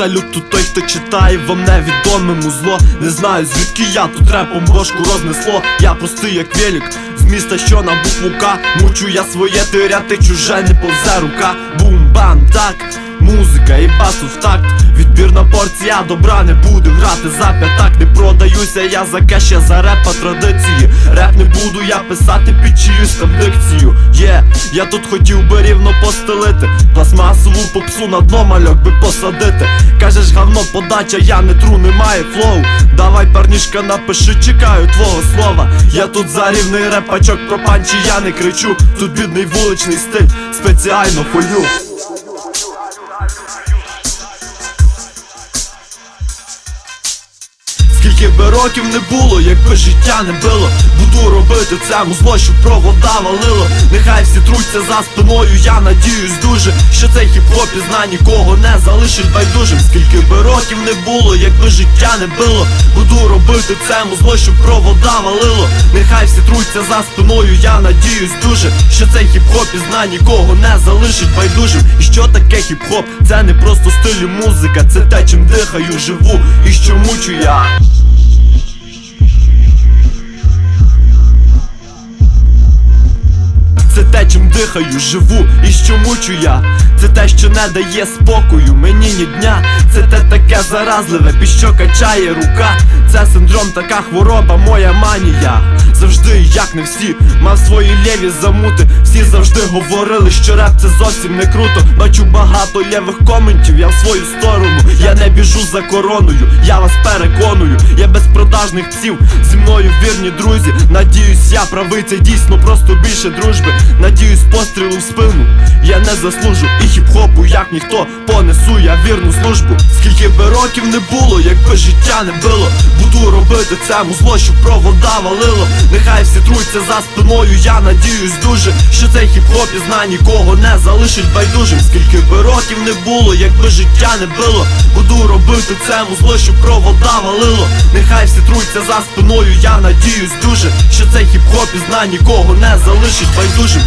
Салют тут той, хто читає вам невідомому зло. Не знаю звідки я тут репом бошку рознесло. Я простий як велик, з міста, що на букву К. Мучу я своє тиряти чуже не повзе рука. Бум-бам, так Музика і бас тут в такт Відбірна порція добра не буду грати за п'ятак. Не продаюся я за кеш, я за реп по традиції. Реп не буду я писати під чиюсь там дикцію. Є, я тут хотів би рівно постелити. Пластмасову попсу на дно мальок би посадити. Кажеш говно подача, я не тру, немає флоу. Давай парнішка напиши, чекаю твого слова. Я тут за рівний репачок про панчі я не кричу. Тут бідний вуличний стиль, спеціально фолю Скільки би років не було, якби життя не било. Буду робити це музло, щоб провода валило. Нехай всі труться за спиною, я надіюсь дуже Що цей хіп-хоп із зна нікого не залишить байдужим. Скільки би років не було, якби життя не било. Буду робити це музло, щоб провода валило. Нехай всі труться за спиною, я надіюсь дуже Що цей хіп-хоп із зна нікого не залишить байдужим. І що таке хіп-хоп? Це не просто стиль і музика, це те, чим дихаю, живу і що мучу я дихаю, живу і що мучу я? Це те, що не дає спокою мені ні дня. Це те таке заразливе, під що качає рука. Це синдром, така хвороба, моя манія. Завжди, як не всі, мав свої лєві замути. Всі завжди говорили, що реп це зовсім не круто. Бачу багато лєвих коментів, я в свою сторону. Я не біжу за короною, я вас переконую Я без продажних псів, зі мною вірні друзі. Надіюсь, я правий, це дійсно просто більше дружби. Надіюсь, пострілу в спину я не заслужу І хіп-хопу, як ніхто, понесу я вірну службу. Скільки би років не було, якби життя не било. Буду робити це музло, щоб провода валило. Нехай всі труться за спиною, я надіюсь дуже Що цей хіп-хоп із зна нікого не залишить байдужим. Скільки би років не було, якби життя не било. Буду робити це музло, щоб провода валило. Нехай всі труться за спиною, я надіюсь дуже Що цей хіп-хоп із зна нікого не залишить байдужим